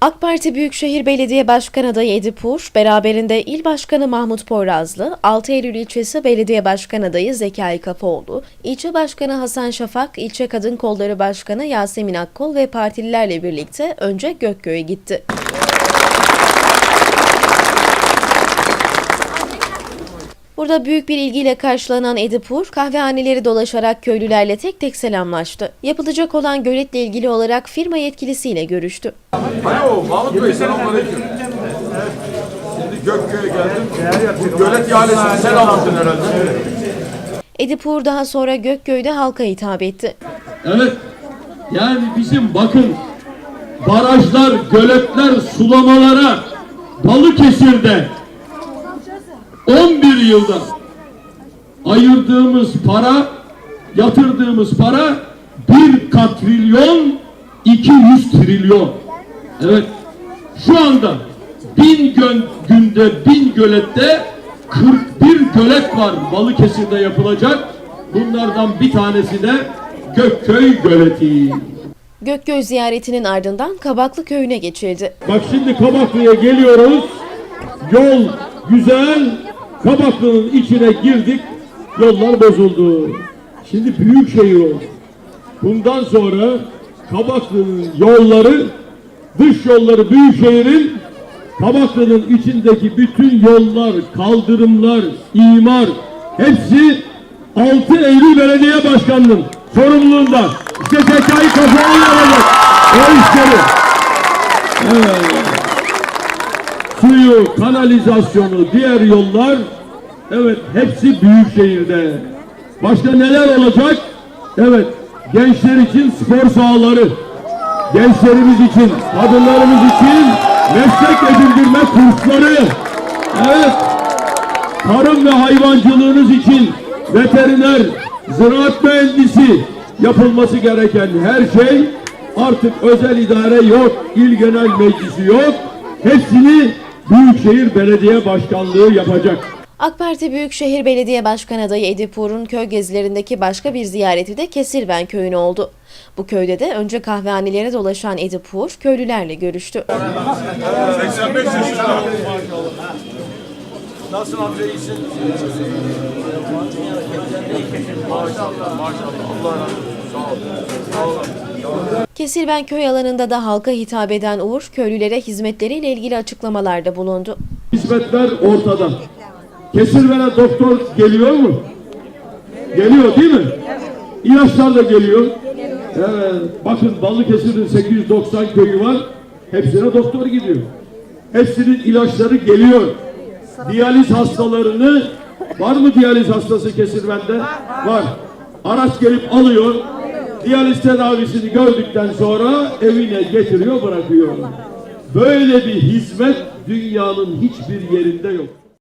AK Parti Büyükşehir Belediye Başkanı adayı Edip Uğur, beraberinde İl Başkanı Mahmut Poyrazlı, 6 Eylül İlçesi Belediye Başkanı adayı Zekai Kafaoğlu, İlçe Başkanı Hasan Şafak, İlçe Kadın Kolları Başkanı Yasemin Akkol ve partililerle birlikte önce Gökköy'e gitti. Burada büyük bir ilgiyle karşılanan Edip Uğur, kahvehaneleri dolaşarak köylülerle tek tek selamlaştı. Yapılacak olan göletle ilgili olarak firma yetkilisiyle görüştü. Alo Mahmut Bey selamünaleyküm. Şimdi Gökköy'e geldim. Bu gölet ihalesini sen anlattın herhalde. Edip Uğur daha sonra Gökköy'de halka hitap etti. Evet. Yani bizim bakın barajlar, göletler, sulamalara Balıkesir'de 11 yılda ayırdığımız para, yatırdığımız para bir katrilyon 200 trilyon. Evet. Şu anda bin gön, günde bin gölette 41 gölet var Balıkesir'de yapılacak. Bunlardan bir tanesi de Gökköy Göleti. Gökköy ziyaretinin ardından Kabaklı Köyü'ne geçildi. Bak şimdi Kabaklı'ya geliyoruz. Yol güzel. Kabaklı'nın içine girdik. Yollar bozuldu. Şimdi büyük şehir oldu. Bundan sonra Kabaklı'nın yolları dış yolları büyük şehrin Kabaklı'nın içindeki bütün yollar, kaldırımlar, imar hepsi 6 Eylül Belediye Başkanı'nın sorumluluğunda. İşte Zekai Kafaoğlu yapacak. O işleri. Kanalizasyonu, diğer yollar evet hepsi büyük şehirde. Başka neler olacak? Evet gençler için spor sahaları, gençlerimiz için, kadınlarımız için meslek edindirme kursları, evet tarım ve hayvancılığınız için veteriner, ziraat mühendisi yapılması gereken her şey artık özel idare yok, il genel meclisi yok. Hepsini Büyükşehir Belediye Başkanlığı yapacak. AK Parti Büyükşehir Belediye Başkanı adayı Edip Uğur'un köy gezilerindeki başka bir ziyareti de Kesirven Köyü'ne oldu. Bu köyde de önce kahvehanelere dolaşan Edip Uğur köylülerle görüştü. 85 yaşında. Nasılsın amca iyisin? Maşallah maşallah. Allah razı olsun. Sağ ol. Sağ olun. Kesirven köy alanında da halka hitap eden Uğur, köylülere hizmetleriyle ilgili açıklamalarda bulundu. Hizmetler ortada. Kesirvene doktor geliyor mu? Geliyor değil mi? İlaçlar da geliyor. Evet. Bakın Balıkesir'in 890 köyü var. Hepsine doktor gidiyor. Hepsinin ilaçları geliyor. Diyaliz hastalarını var mı diyaliz hastası Kesirven'de? Var. Araç gelip alıyor. Diyaliz tedavisini gördükten sonra evine getiriyor bırakıyor. Böyle bir hizmet dünyanın hiçbir yerinde yok.